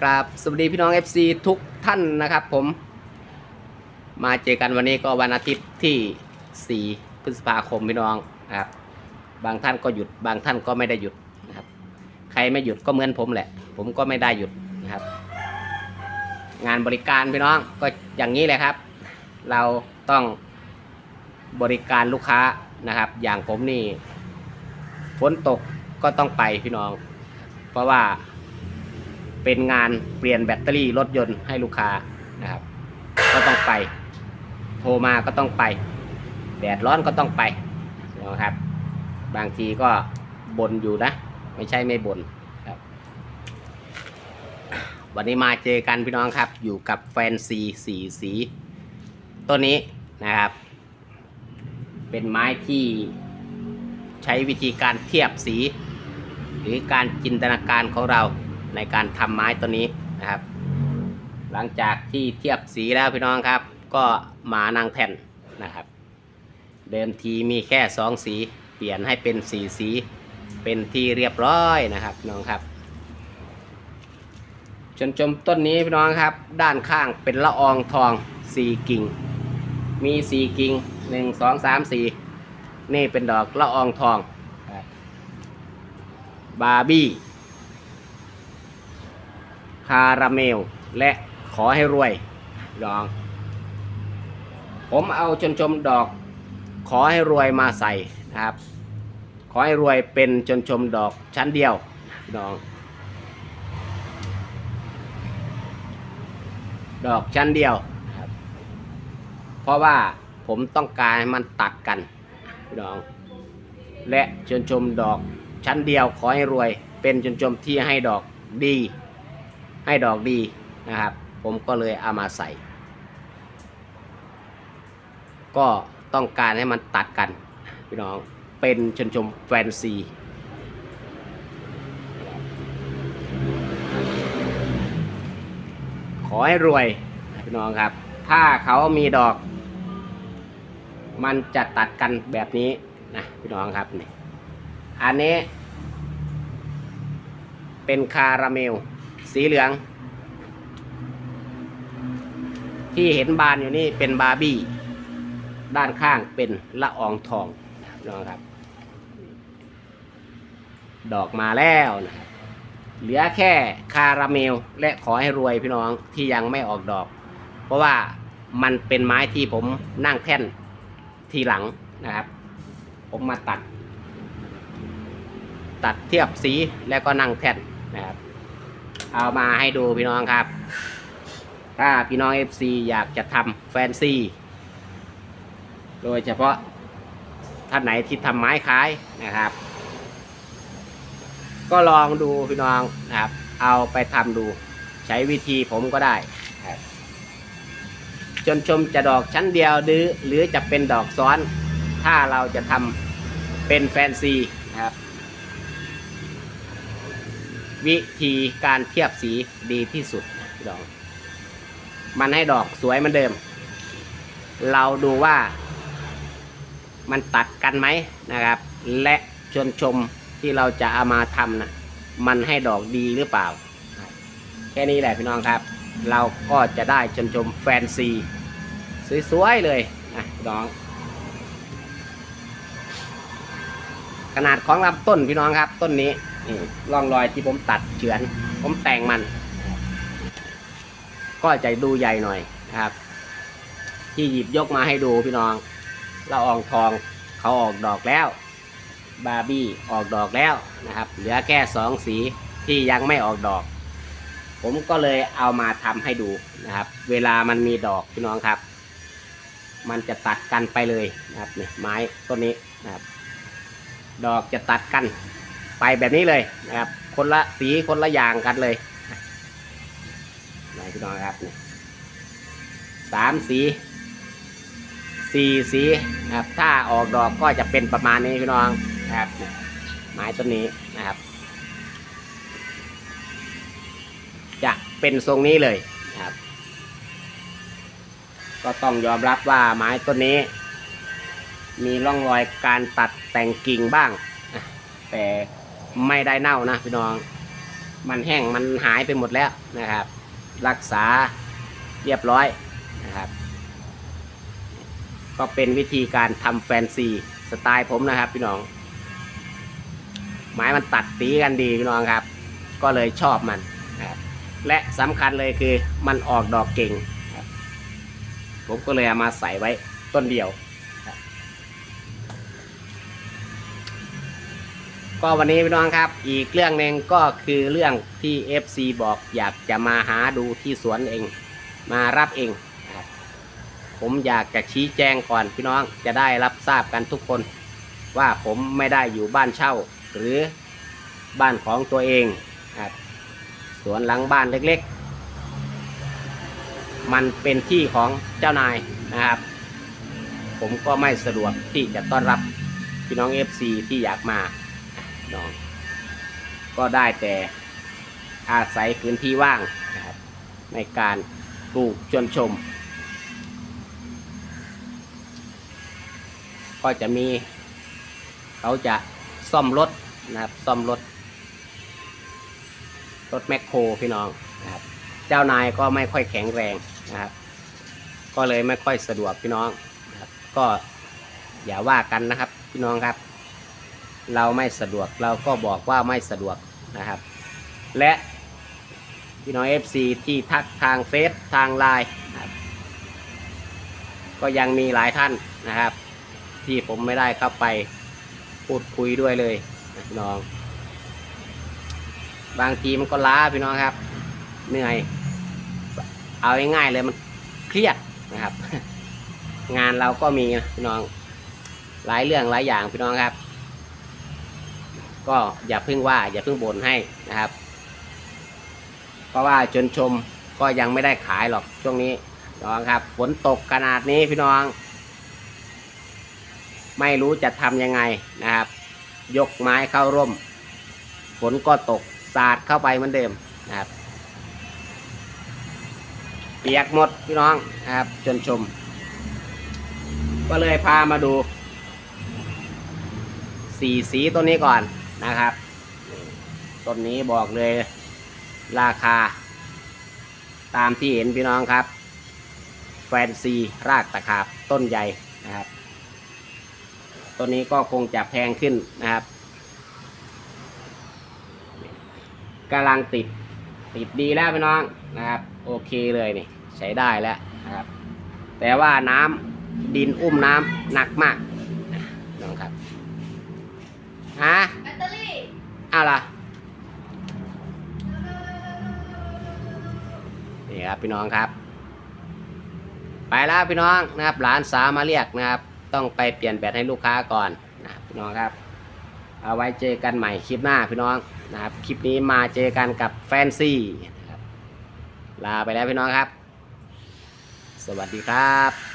กราบสวัสดีพี่น้อง FC ทุกท่านนะครับ ผม มาเจอกันวันนี้ก็วันอาทิตย์ที่ 4 พฤษภาคมพี่น้องนะครับ บางท่านก็หยุด บางท่านก็ไม่ได้หยุดนะครับ ใครไม่หยุดก็เหมือนผมแหละ ผมก็ไม่ได้หยุดนะครับ งานบริการพี่น้องก็อย่างนี้แหละครับ เราต้องบริการลูกค้านะครับ อย่างผมนี่ฝนตกก็ต้องไปพี่น้อง เพราะว่า เป็นงานเปลี่ยนแบตเตอรี่รถยนต์ให้ลูกค้านะครับ ก็ต้องไป โทรมาก็ต้องไป แดดร้อนก็ต้องไปนะครับ บางทีก็บ่นอยู่นะ ไม่ใช่ไม่บ่นครับ วันนี้มาเจอกันพี่น้องครับ อยู่กับแฟนซีสีสีต้นนี้นะครับ เป็นไม้ที่ใช้วิธีการเทียบสี หรือการจินตนาการของเรา ในการทำไม้ตัวนี้นะครับ หลังจากที่เทียบสีแล้วพี่น้องครับ ก็มานางแท่นนะครับ เดิมทีมีแค่สองสี เปลี่ยนให้เป็นสีสีเป็นที่เรียบร้อยนะครับน้องครับจนชมต้นนี้พี่น้องครับ ด้านข้างเป็นละอองทองสี่กิ่ง มีสี่กิ่งหนึ่งสองสามสี่นี่เป็นดอกละอองทองบาร์บี้ คาราเมล และขอให้รวยลอง ผมเอาชนชมดอก ขอให้รวยมาใส่นะครับ ขอให้รวยเป็นชนชมดอกชั้นเดียวพี่น้อง ดอกชั้นเดียวครับเพราะว่าผมต้องการให้มันตัดกันพี่น้อง และชนชมดอกชั้นเดียวขอให้รวยเป็นชนชมที่ให้ดอกดี ให้ดอกดีนะครับ ผมก็เลยเอามาใส่ ก็ต้องการให้มันตัดกันพี่น้องเป็นชนชมแฟนซีขอให้รวยพี่น้องครับ ถ้าเขามีดอก มันจะตัดกันแบบนี้นะพี่น้องครับนี่อันนี้เป็นคาราเมล สีเหลือง ที่เห็นบานอยู่นี่เป็นบาร์บี้ ด้านข้างเป็นละอองทองนะครับ ดอกมาแล้วนะครับเหลือแค่คาราเมลและขอให้รวยพี่น้องที่ยังไม่ออกดอก เพราะว่ามันเป็นไม้ที่ผมนั่งแท่นทีหลังนะครับ ผมมาตัด ตัดเทียบสีแล้วก็นั่งแท่นนะครับ เอามาให้ดูพี่น้องครับ ถ้าพี่น้อง FC อยากจะทำแฟนซีโดยเฉพาะท่านไหนที่ทำไม้ขายนะครับ ก็ลองดูพี่น้องนะครับ เอาไปทำดู ใช้วิธีผมก็ได้จนชมจะดอกชั้นเดียวหรือหรือจะเป็นดอกซ้อน ถ้าเราจะทำเป็นแฟนซีนะครับ วิธีการเทียบสีดีที่สุดพี่น้อง มันให้ดอกสวยเหมือนเดิม เราดูว่ามันตัดกันไหมนะครับ และชวนชมที่เราจะเอามาทำนะมันให้ดอกดีหรือเปล่า แค่นี้แหละพี่น้องครับ เราก็จะได้ชนชมแฟนซี สวยๆเลยนะพี่น้อง ขนาดของลำต้นพี่น้องครับต้นนี้ นี่ร่องรอยที่ผมตัดเฉือน ผมแต่งมัน ก็จะดูใหญ่หน่อยนะครับ ที่หยิบยกมาให้ดูพี่น้องละอองทองเขาออกดอกแล้ว บาร์บี้ออกดอกแล้วนะครับ เหลือแค่สองสีที่ยังไม่ออกดอก ผมก็เลยเอามาทำให้ดูนะครับ เวลามันมีดอกพี่น้องครับ มันจะตัดกันไปเลยนะครับนี่ไม้ต้นนี้นะครับ ดอกจะตัดกัน ไปแบบนี้เลยนะครับ คนละสีคนละอย่างกันเลยนะพี่น้องครับสามสีสี่สีนะครับ ถ้าออกดอกก็จะเป็นประมาณนี้พี่น้องนะครับไม้ต้นนี้นะครับ จะเป็นทรงนี้เลยนะครับ ก็ต้องยอมรับว่าไม้ต้นนี้ มีร่องรอยการตัดแต่งกิ่งบ้างแต่ ไม่ได้เน่านะพี่น้อง มันแห้งมันหายไปหมดแล้วนะครับ รักษาเรียบร้อยนะครับ ก็เป็นวิธีการทำแฟนซีสไตล์ผมนะครับ พี่น้อง ไม้มันตัดสีกันดีพี่น้องครับ ก็เลยชอบมันนะครับและสำคัญเลยคือมันออกดอกเก่ง ผมก็เลยเอามาใส่ไว้ต้นเดียว ก็วันนี้พี่น้องครับ อีกเรื่องหนึ่งก็คือเรื่องที่ FC บอกอยากจะมาหาดูที่สวนเอง มารับเองนะครับผมอยากจะชี้แจงก่อนพี่น้องจะได้รับทราบกันทุกคน ว่าผมไม่ได้อยู่บ้านเช่า หรือบ้านของตัวเองนะครับสวนหลังบ้านเล็กๆ มันเป็นที่ของเจ้านายนะครับ ผมก็ไม่สะดวกที่จะต้อนรับพี่น้อง FC ที่อยากมา น้อง ก็ได้แต่อาศัยพื้นที่ว่างนะครับในการปลูกชวนชม ก็จะมี เขาจะซ่อมรถนะครับซ่อมรถ รถแมคโครพี่น้องนะครับ เจ้านายก็ไม่ค่อยแข็งแรงนะครับ ก็เลยไม่ค่อยสะดวกพี่น้องนะครับก็อย่าว่ากันนะครับพี่น้องครับ เราไม่สะดวกเราก็บอกว่าไม่สะดวกนะครับ และพี่น้อง FC ที่ทักทางเฟซทางไลน์ก็ยังมีหลายท่านนะครับ ที่ผมไม่ได้เข้าไปพูดคุยด้วยเลยพี่น้อง บางทีมันก็ล้าพี่น้องครับ เหนื่อย เอาง่ายๆเลยมันเครียดนะครับ งานเราก็มีพี่น้อง หลายเรื่องหลายอย่างพี่น้องครับ ก็อย่าเพิ่งว่าอย่าเพิ่งบ่นให้นะครับ เพราะว่าจนชมก็ยังไม่ได้ขายหรอกช่วงนี้น้องครับ ฝนตกขนาดนี้พี่น้อง ไม่รู้จะทำยังไงนะครับ ยกไม้เข้าร่ม ฝนก็ตกสาดเข้าไปเหมือนเดิมนะครับ เปียกหมดพี่น้องนะครับ จนชม ก็เลยพามาดูสีสีต้นนี้ก่อน นะครับต้นนี้บอกเลยราคา ตามที่เห็นพี่น้องครับ แฟนซีรากตะขาบต้นใหญ่นะครับต้นนี้ก็คงจะแพงขึ้นนะครับกำลังติดติดดีแล้วพี่น้องนะครับ โอเคเลยนี่ใช้ได้แล้วนะครับ แต่ว่าน้ำดินอุ้มน้ำหนักมากน้องครับฮะ อะไรนี่ครับพี่น้องครับ ไปแล้วพี่น้องนะครับหลานสาวมาเรียกนะครับ ต้องไปเปลี่ยนแบตให้ลูกค้าก่อนนะครับพี่น้องครับ เอาไว้เจอกันใหม่คลิปหน้าพี่น้องนะครับคลิปนี้มาเจอกันกับแฟนซี่นะครับลาไปแล้วพี่น้องครับ สวัสดีครับ